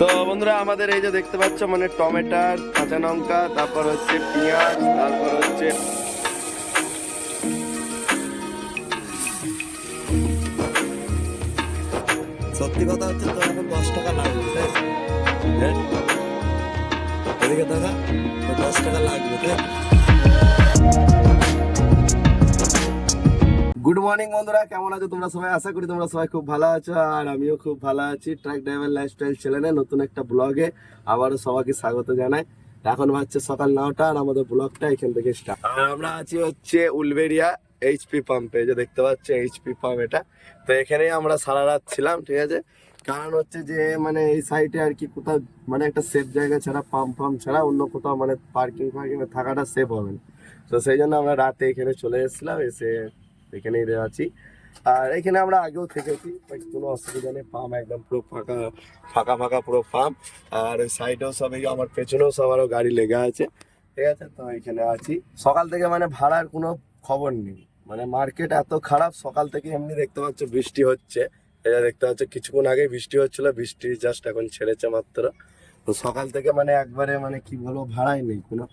তো বন্ধুরা আমাদের এই যে দেখতে পাচ্ছ মানে টমেটার কাঁচা লঙ্কা তারপর হচ্ছে পেঁয়াজ তারপর হচ্ছে সত্যি কথা হচ্ছে তো এখন দশ টাকা লাগবে তাই হ্যাঁ এদিকে দাদা দশ টাকা লাগবে তাই? গুড মর্নিং বন্ধুরা। কেমন আছো তোমরা সবাই? আশা করি তোমরা সবাই খুব ভালো আছো, আর আমিও খুব ভালো আছি। ট্রাক ড্রাইভার লাইফস্টাইল চ্যানেলে নতুন একটা ব্লগে আবারও সবাইকে স্বাগত জানাই। এখন বাজছে সকাল নটা, আর আমাদের ব্লগটা এখান থেকে স্টার্ট আমরা আছি হচ্ছে উলবেরিয়া এইচপি পাম্পে যে দেখতে পাচ্ছ এইচপি পাম্প এটা। তো এখানেই আমরা সারা রাত ছিলাম, ঠিক আছে? কারণ হচ্ছে যে মানে এই সাইডে আর কি কোথাও মানে একটা সেফ জায়গা ছাড়া পাম্প পাম্প ছাড়া অন্য কোথাও মানে পার্কিং ফার্কিং থাকাটা সেফ হবে না। তো সেই জন্য আমরা রাতে এখানে চলে এসেছিলাম, এসে এখানেই দেওয়া আছি। আর এখানে আমরা আগেও থেকেছি কোনো অসুবিধা নেই পাম্প একদম পুরো ফাঁকা ফাঁকা ফাঁকা পুরো পাম্প আর সাইডেও সব, এই আমার পেছনেও সব আরও গাড়ি লেগে আছে। ঠিক আছে, তো এখানে আছি। সকাল থেকে মানে ভাড়ার কোনো খবর নেই। মানে মার্কেট এত খারাপ, সকাল থেকে এমনি দেখতে পাচ্ছ বৃষ্টি হচ্ছে। এটা দেখতে পাচ্ছ, কিছুক্ষণ আগে বৃষ্টি হচ্ছিল, বৃষ্টি জাস্ট এখন ছেড়েছে মাত্র। তো সকাল থেকে মানে একবারে মানে কি বলব, ভাড়াই নেই কোনো।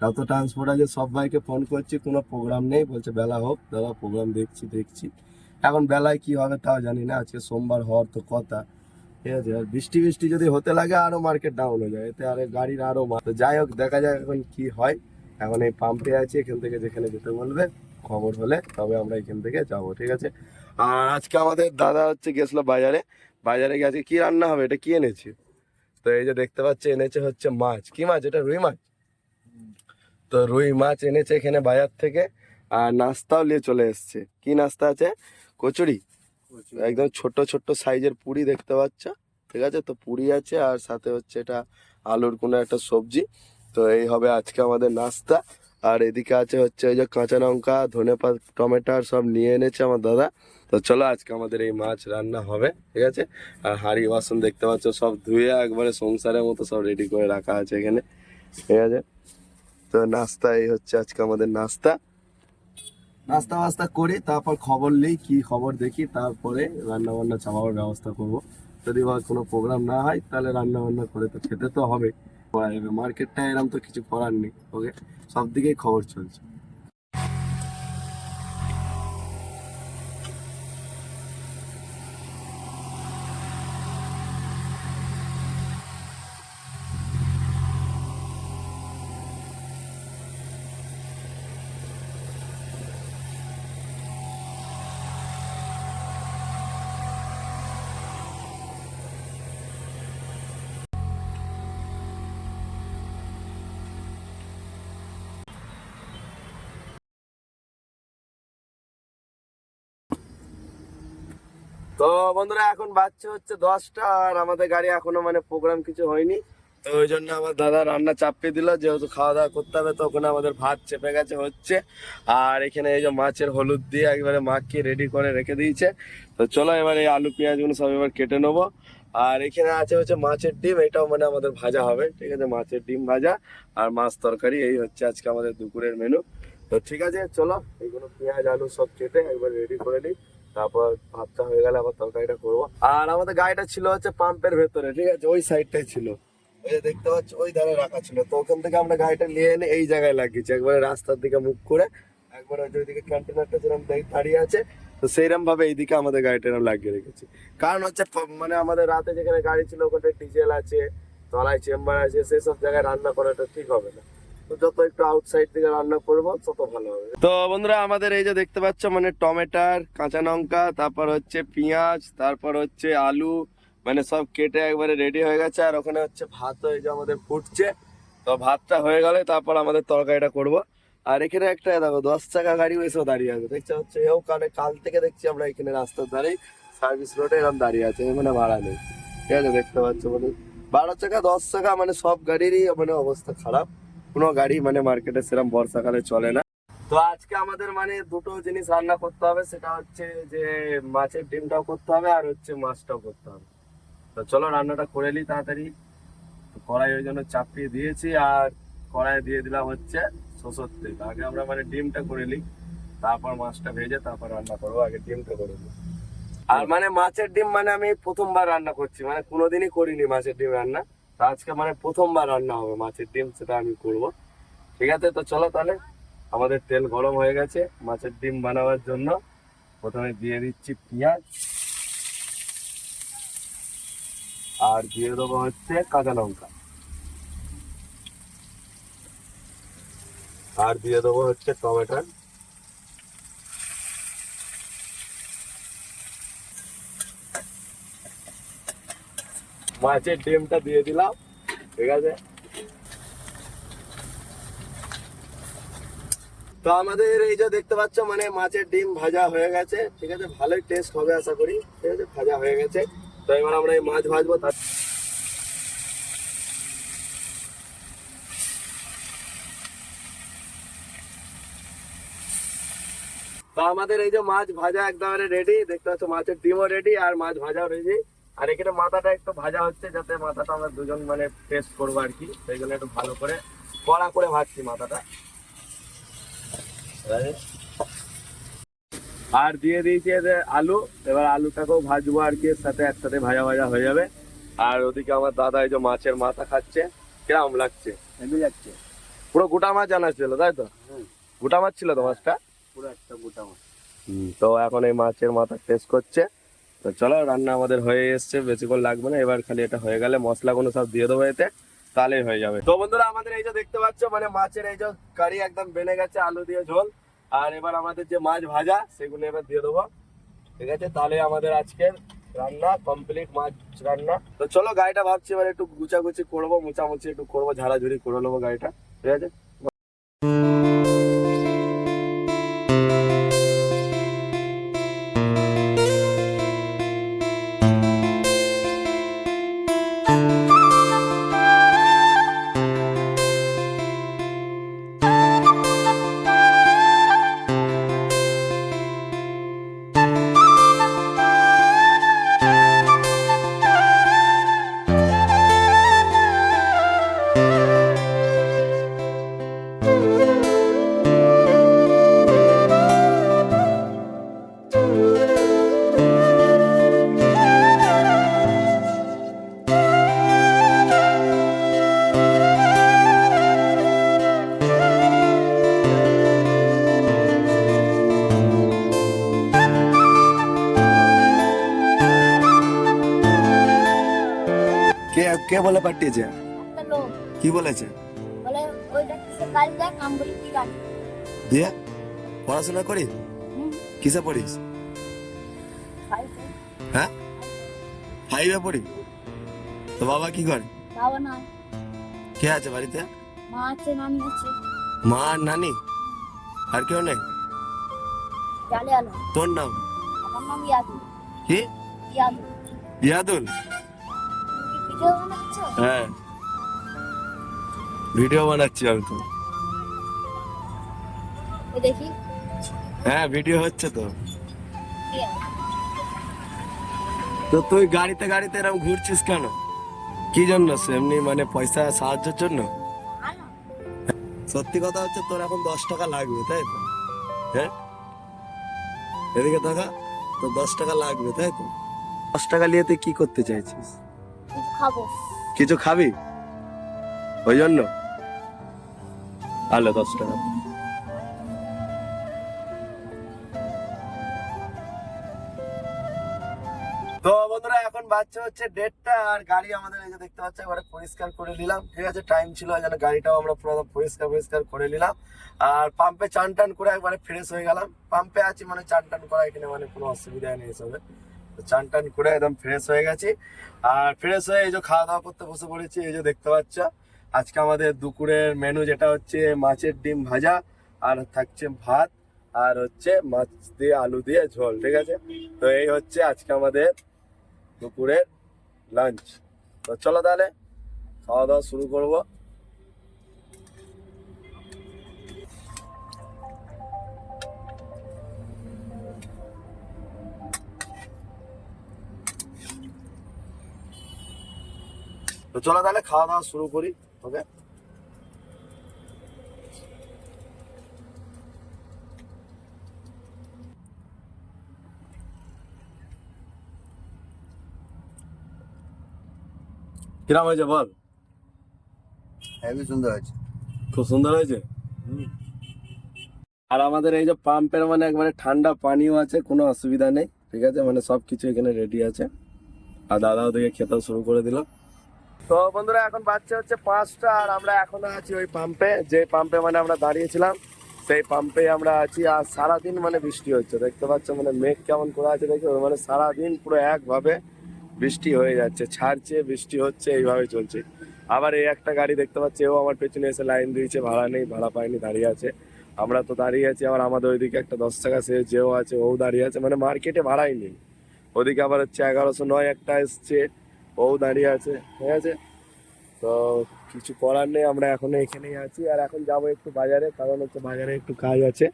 যত ট্রান্সপোর্ট আছে, সব বাইকে ফোন করছি, কোনো প্রোগ্রাম নেই, বলছে বেলা হোক, দাদা প্রোগ্রাম দেখছি দেখছি। এখন বেলায় কি হবে তাও জানি না, আজকে সোমবার হওয়ার তো কথা। ঠিক আছে, আর বৃষ্টি বৃষ্টি যদি হতে লাগে আরও মার্কেট ডাউন হয়ে যায়, এতে আরে গাড়ির আরও তো যাই হোক, দেখা যাক এখন কি হয়। এখন এই পাম্পে আছি, এখান থেকে যেখানে যেতে বলবে, খবর হলে তবে আমরা এখান থেকে যাব, ঠিক আছে? আর আজকে আমাদের দাদা হচ্ছে গেছিল বাজারে। বাজারে গিয়ে আজকে কি রান্না হবে, এটা কি এনেছে? তো এই যে দেখতে পাচ্ছি, এনেছে হচ্ছে মাছ। কি মাছ? এটা রুই মাছ? তো রুই মাছ এনেছে এখানে বাজার থেকে আর নাস্তাও নিয়ে চলে এসছে। কি নাস্তা আছে? কচুরি। একদম ছোট ছোট সাইজের পুরি দেখতে পাচ্ছ। ঠিক আছে? তো পুরি আছে আর সাথে হচ্ছে এটা আলুর কোনো একটা সবজি। তো এই হবে আজকে আমাদের নাস্তা। আর এদিকে আছে হচ্ছে ওই যে কাঁচা লঙ্কা ধনে পাতা টমেটোর সব নিয়ে এনেছে আমার দাদা। তো চলো আজকে আমাদের এই মাছ রান্না হবে। ঠিক আছে? আর হাঁড়ি বাসন দেখতে পাচ্ছ সব ধুয়ে একবারে সংসারের মতো সব রেডি করে রাখা আছে এখানে। ঠিক আছে? তো নাস্তা এই হচ্ছে আজকে আমাদের নাস্তা। নাস্তা বাস্তা করে, তারপর খবর নেই, কি খবর দেখি, তারপরে রান্না বান্না চাওয়ার ব্যবস্থা করব। যদি বা কোনো প্রোগ্রাম না হয়, তাহলে রান্না বান্না করে তো খেতে তো হবে মার্কেটটা এরম তো কিছু করার নেই ওকে সব দিকেই খবর চলছে। তো বন্ধুরা, এখন বাচ্চা হচ্ছে দশটা আর আমাদের গাড়ি এখনও মানে প্রোগ্রাম কিছু হয়নি। তো ওই জন্য আমার দাদা রান্না চাপিয়ে দিল, যেহেতু খাওয়া দাওয়া করতে হবে, তো ওখানে আমাদের ভাত চেপে গেছে হচ্ছে। আর এখানে এই যে মাছের হলুদ দিয়ে একবারে মাখিয়ে রেডি করে রেখে দিয়েছে। তো চলো এবার এই আলু, পেঁয়াজগুলো সব এবার কেটে নেব। আর এখানে আছে হচ্ছে মাছের ডিম, এটাও মানে আমাদের ভাজা হবে, ঠিক আছে? মাছের ডিম ভাজা আর মাছ তরকারি, এই হচ্ছে আজকে আমাদের দুপুরের মেনু তো ঠিক আছে, চলো, এইগুলো পেঁয়াজ, আলু সব কেটে একবার রেডি করে নিই। তারপর ভাতটা হয়ে গেলে আবার তরকারিটা করব। আর আমাদের গাড়িটা ছিল হচ্ছে পাম্পের ভেতরে, ঠিক আছে? ওই সাইডটাই ছিল। ওই যে দেখতে পাচ্ছ, ওই ধারে রাখা ছিল। তো ওখান থেকে আমরা গাড়িটা নিয়ে এনে এই জায়গায় লাগিয়েছি। একবারে রাস্তার দিকে মুখ করে, একবার ওই যে ওইদিকে কন্টেনারটা যেরকম দাঁড়িয়ে- আছে, তো সেইরকম ভাবে এইদিকে আমাদের গাড়িটা এরকম লাগিয়ে রেখেছি। কারণ হচ্ছে মানে আমাদের রাতে যেখানে গাড়ি ছিল, ওখানে ডিজেল আছে, তলায় চেম্বার আছে সেসব জায়গায় রান্না করাটা ঠিক হবে না। যত একটু আউটসাইড থেকে রান্না করব, তত ভালো হবে। তো বন্ধুরা, আমাদের এই যে দেখতে পাচ্ছ মানে টমেটার, কাঁচা লঙ্কা, তারপর হচ্ছে পেঁয়াজ, তারপর হচ্ছে আলু মানে সব কেটে একবারে রেডি হয়ে গেছে। আর ওখানে হচ্ছে ভাত এই যে আমাদের ফুটছে। তো ভাতটা হয়ে গেলে তারপর আমাদের তরকারিটা করব। আর এখানে একটা দেখো, দশ চাকা গাড়ি এসেও দাঁড়িয়ে আছে। দেখতে হচ্ছে এও কানে, কাল থেকে দেখছি আমরা এখানে রাস্তার ধারেই সার্ভিস রোডে এরকম দাঁড়িয়ে আছে। মানে ভাড়া নেই। ঠিক আছে, দেখতে পাচ্ছ মানে বারো চাকা, দশ চাকা মানে সব গাড়িরই মানে অবস্থা খারাপ। কোনো গাড়ি মানে মার্কেটে সেরকম বর্ষাকালে চলে না। তো আজকে আমাদের মানে দুটো জিনিস রান্না করতে হবে, সেটা হচ্ছে যে মাছের ডিমটাও করতে হবে আর হচ্ছে মাছটাও করতে হবে। তো চলো রান্নাটা করে নিই তাড়াতাড়ি। কড়াই ওই জন্য চাপিয়ে দিয়েছি আর কড়াই দিয়ে দিলাম হচ্ছে সরষের তেল। আগে আমরা মানে ডিমটা করে নিই, তারপর মাছটা ভেজে তারপর রান্না করব, আগে ডিমটা করে নিই। আর মানে মাছের ডিম মানে আমি প্রথমবার রান্না করছি মানে কোনোদিনই করিনি মাছের ডিম রান্না। আজকে মানে প্রথমবার রান্না হবে মাছের ডিম, সেটা আমি করব। ঠিক আছে? তো চলো তাহলে, আমাদের তেল গরম হয়ে গেছে। মাছের ডিম বানাবার জন্য প্রথমে দিয়ে দিচ্ছি পেঁয়াজ। আর দিয়ে দেবো হচ্ছে কাঁচা লঙ্কা। আর দিয়ে দেবো হচ্ছে টমেটো। মাছের ডিমটা দিয়ে দিলাম, ঠিক আছে? তো আমাদের এই যে দেখতে পাচ্ছ মানে মাছের ডিম ভাজা হয়ে গেছে, ঠিক আছে? ভালোই টেস্ট হবে আশা করি, ঠিক আছে? ভাজা হয়ে গেছে। তো এবার আমরা এই মাছ ভাজবো, তার তো আমাদের এই যে মাছ ভাজা একদম রেডি দেখতে পাচ্ছ মাছের ডিমও রেডি আর মাছ ভাজাও রেডি আর এখানে মাথাটা একটু ভাজা হচ্ছে যাতে মাথাটা আমরা দুজন মানে টেস্ট করব আর কি সেই জন্য একটু ভালো করে কড়া করে ভাজছি মাথাটা। আর দিয়ে দিয়েছি আলু এবার আলুটাকেও ভাজবো আর কি এর সাথে একসাথে ভাজা ভাজা হয়ে যাবে। আর ওদিকে আমার দাদা এই যে মাছের মাথা খাচ্ছে কিরম লাগছে। পুরো গোটা মাছ জানা ছিল তাই তো? গোটা মাছ ছিল তো মাছটা? পুরো একটা গোটা মাছ। তো এখন এই মাছের মাথা টেস্ট করছে। তো চলো, রান্না আমাদের হয়ে এসছে বেশিক্ষণ লাগবে না। এবার খালি এটা হয়ে গেলে মশলাগুলো সব দিয়ে দেবো এতে, তাহলেই হয়ে যাবে। তো বন্ধুরা, আমাদের এই যে দেখতে পাচ্ছ মানে মাছের এই যে কারি একদম বেনে গেছে, আলু দিয়ে ঝোল। আর এবার আমাদের যে মাছ ভাজা, সেগুলো এবার দিয়ে দেবো। ঠিক আছে? তাহলে আমাদের আজকের রান্না কমপ্লিট মাছ রান্না। তো চলো, গাড়িটা ভাবছি এবার একটু গুচাগুচি করব মুচামুচি একটু করব, ঝাড়াঝুড়ি করে নেব গাড়িটা। ঠিক আছে? কে কে বলে পাঠিয়েছে? কি বলেছে? বলে ওইটা কিসে কাজ দেখ আমি বলি ঠিক আছে দিয়ে? পড়াশোনা করি? কিসে পড়িস? হ্যাঁ? ফাইভে পড়ি? তো বাবা কি করে? বাবা না কে আছে বাড়িতে? মা আছে নানি আছে। মা আর নানি? আর কেউ নেই? তোর নাম? আমার নাম ইয়াদু কি? ইয়াদু ইয়াদুল? হ্যাঁ। ভিডিও বানাচ্ছি আমি তো। দেখি। হ্যাঁ ভিডিও হচ্ছে তো। তো তুই গাড়িতে গাড়িতে এরকম ঘুরছিস কেন? কি জন্য? এমনি মানে পয়সা সাহায্যের জন্য? সত্যি কথা হচ্ছে তোর এখন দশ টাকা লাগবে তাই তো? হ্যাঁ? এদিকে টাকা তো দশ টাকা লাগবে তাই তো? দশ টাকা নিয়ে তুই কি করতে চাইছিস? খাব। কিছু খাবি? ওই জন্য? আলো দশ টাকা তো বন্ধুরা, এখন বাচ্চা হচ্ছে দেড়টা, আর গাড়ি আমাদের এই যে দেখতে পাচ্ছ, এবারে পরিষ্কার করে নিলাম। ঠিক আছে টাইম ছিল জন্য গাড়িটাও আমরা পুরো পরিষ্কার পরিষ্কার করে নিলাম। আর পাম্পে চান টান করে একবারে ফ্রেশ হয়ে গেলাম। পাম্পে আছি মানে চান টান করা এখানে মানে কোনো অসুবিধা নেই এসবে। তো চান টান করে একদম ফ্রেশ হয়ে গেছি। আর ফ্রেশ হয়ে এই যে খাওয়া দাওয়া করতে বসে পড়েছি, এই যে দেখতে পাচ্ছ। আজকে আমাদের দুপুরের মেনু যেটা হচ্ছে মাছের ডিম ভাজা, আর থাকছে ভাত, আর হচ্ছে মাছ দিয়ে আলু দিয়ে ঝোল, ঠিক আছে? তো এই হচ্ছে আজকে আমাদের দুপুরের লাঞ্চ তো চলো তাহলে, খাওয়া দাওয়া শুরু করব। তো চলো তাহলে খাওয়া দাওয়া শুরু করি ওকে কিরাম হয়েছে বল? হ্যাঁ, হেভি সুন্দর হয়েছে। খুব সুন্দর হয়েছে? আর আমাদের এই যে পাম্পের মানে একবারে ঠান্ডা পানিও আছে কোনো অসুবিধা নেই ঠিক আছে? মানে সব কিছু এখানে রেডি আছে। আর দাদাও থেকে খেতেও শুরু করে দিলাম তো বন্ধুরা, এখন বাচ্চা হচ্ছে পাঁচটা আর আমরা এখনও আছি ওই পাম্পে যে পাম্পে মানে আমরা দাঁড়িয়েছিলাম, সেই পাম্পে আমরা আছি। আর সারাদিন মানে বৃষ্টি হচ্ছে, দেখতে পাচ্ছ মানে মেঘ কেমন করে আছে, দেখো। মানে সারাদিন পুরো একভাবে বৃষ্টি হয়ে যাচ্ছে, ছাড়ছে, বৃষ্টি হচ্ছে, এইভাবে চলছে। আবার এই একটা গাড়ি দেখতে পাচ্ছি ও আমার পেছনে এসে লাইন দিয়েছে, ভাড়া নেই, ভাড়া পায়নি, দাঁড়িয়ে আছে। আমরা তো দাঁড়িয়ে আছি, আবার আমাদের ওইদিকে একটা দশ টাকা সে যেও আছে ও দাঁড়িয়ে আছে মানে মার্কেটে ভাড়াই নেই। ওদিকে আবার হচ্ছে এগারোশো নয় একটা এসছে ও দাঁড়িয়ে আছে, ঠিক আছে? তো কিছু করার নেই, আমরা এখন এখানেই আছি। আর এখন যাব একটু বাজারে, কারণ হচ্ছে বাজারে একটু কাজ আছে।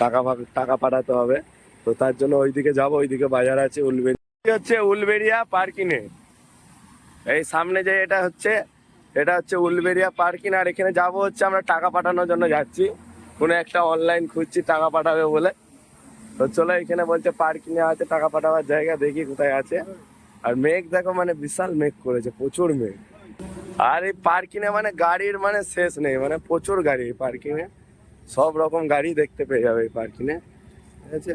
টাকা টাকা পাঠাতে হবে। তো তার জন্য ওইদিকে যাব, ওইদিকে বাজার আছে, উলবেড়িয়া। হচ্ছে উলবেড়িয়া পার্কিনে এই সামনে যে এটা হচ্ছে এটা হচ্ছে উলবেড়িয়া পার্কিং আর এখানে যাব হচ্ছে আমরা টাকা পাঠানোর জন্য যাচ্ছি। কোনো একটা অনলাইন খুঁজছি, টাকা পাঠাবে বলে। তো চলো এখানে বলছে পার্কিং এ আছে, টাকা পাঠাবার জায়গা, দেখি কোথায় আছে। আর মেঘ দেখো মানে বিশাল মেঘ করেছে, প্রচুর মেঘ। আর এই পার্কিং এ মানে গাড়ির মানে শেষ নেই মানে প্রচুর গাড়ি এই পার্কিং এ। সব রকম গাড়ি দেখতে পেয়ে যাবে এই পার্কিং এ, ঠিক আছে?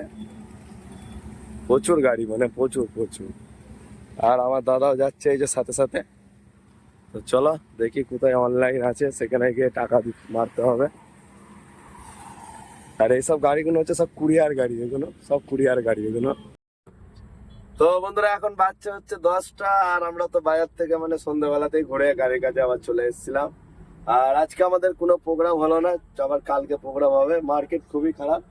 প্রচুর গাড়ি মানে প্রচুর প্রচুর। আর আমার দাদাও যাচ্ছে এই যে সাথে সাথে। তো চলো, দেখি কোথায় অনলাইন আছে, সেখানে গিয়ে টাকা মারতে হবে। আর এইসব গাড়িগুলো হচ্ছে সব কুরিয়ার গাড়ি, এগুলো সব কুরিয়ার গাড়ি, এগুলো। তো বন্ধুরা, এখন বাচ্চা হচ্ছে দশটা, আর আমরা তো বাজার থেকে মানে সন্ধ্যাবেলাতেই ঘুরে গাড়ির কাছে আবার চলে এসেছিলাম। আর আজকে আমাদের কোনো প্রোগ্রাম হলো না, আবার কালকে প্রোগ্রাম হবে। মার্কেট খুবই খারাপ,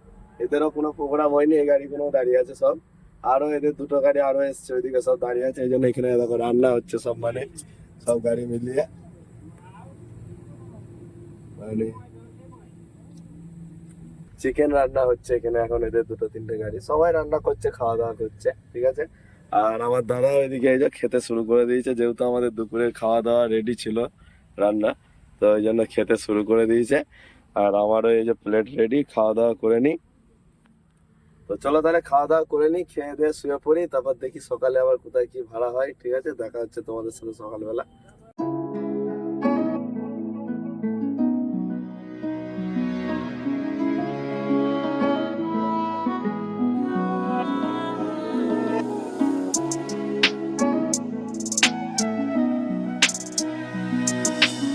এদেরও কোনো প্রোগ্রাম হয়নি, এই গাড়িগুলো দাঁড়িয়ে আছে সব। আরও এদের দুটো গাড়ি আরও এসছে, ওইদিকে সব দাঁড়িয়ে আছে, এই জন্য এখানে দেখো রান্না হচ্ছে সব মানে সব গাড়ি মিলিয়ে। মানে চিকেন রান্না হচ্ছে এখানে এখন এদের দুটো তিনটে গাড়ি। সবাই রান্না করছে, খাওয়া দাওয়া করছে, ঠিক আছে? আর আমার দাদা ওইদিকে এই যে খেতে শুরু করে দিয়েছে, যেহেতু আমাদের দুপুরে খাওয়া দাওয়া রেডি ছিল রান্না, তো ওই জন্য খেতে শুরু করে দিয়েছে। আর আমারও এই যে প্লেট রেডি খাওয়া দাওয়া করে নিই। তো চলো তাহলে খাওয়া দাওয়া করে নিই, খেয়ে দিয়ে শুয়ে পড়ি, তারপর দেখি সকালে আবার কোথায় কি ভাড়া হয়, ঠিক আছে? দেখা হচ্ছে তোমাদের সাথে সকালবেলা।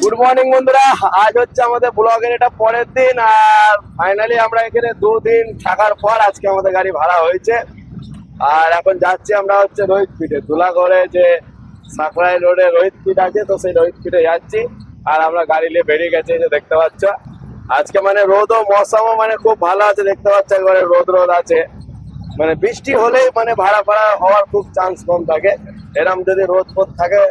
গুড মর্নিং বন্ধুরা। আজ হচ্ছে আমাদের ব্লগের এটা পরের দিন, আর ফাইনালি আমরা এখানে দুদিন থাকার পর আজকে আমাদের গাড়ি ভাড়া হয়েছে। আর এখন যাচ্ছি আমরা হচ্ছে রোহিত পিঠে দুলাগড়ে যে সাকরাই রোডে রোহিত পিঠ আছে, তো সেই রোহিত পিঠে যাচ্ছি। আর আমরা গাড়ি নিয়ে বেরিয়ে গেছি যে দেখতে পাচ্ছ। আজকে মানে রোদও মৌসুমও মানে খুব ভালো আছে, দেখতে পাচ্ছ একবারে রোদ রোদ আছে। মানে বৃষ্টি হলেই মানে ভাড়া ফাড়া হওয়ার খুব চান্স কম থাকে। এরম যদি রোদ ফোদ থাকে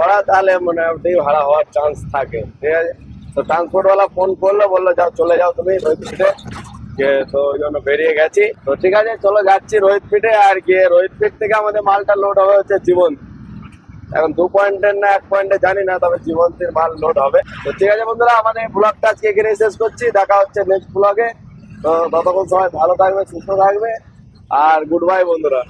করা তাহলে মোটামুটি ভাড়া হওয়ার চান্স থাকে, ঠিক আছে? তো ট্রান্সপোর্টওয়ালা ফোন করল, বলল, যাও, চলে যাও তুমি রোহিত পিঠে যে, তো ওই জন্য বেরিয়ে গেছি। তো ঠিক আছে, চলো যাচ্ছি রোহিত পিঠে আর গিয়ে রোহিত পিঠ থেকে আমাদের মালটা লোড হবে হচ্ছে জীবন এখন দু পয়েন্টের না এক পয়েন্টে জানি না, তবে জীবন্তীর মাল লোড হবে। তো ঠিক আছে বন্ধুরা, আমাদের এই ব্লগটা আজকে এখানে শেষ করছি। দেখা হচ্ছে নেক্সট ব্লগে তো ততক্ষণ সবাই ভালো থাকবে, সুস্থ থাকবে। আর গুড বাই বন্ধুরা।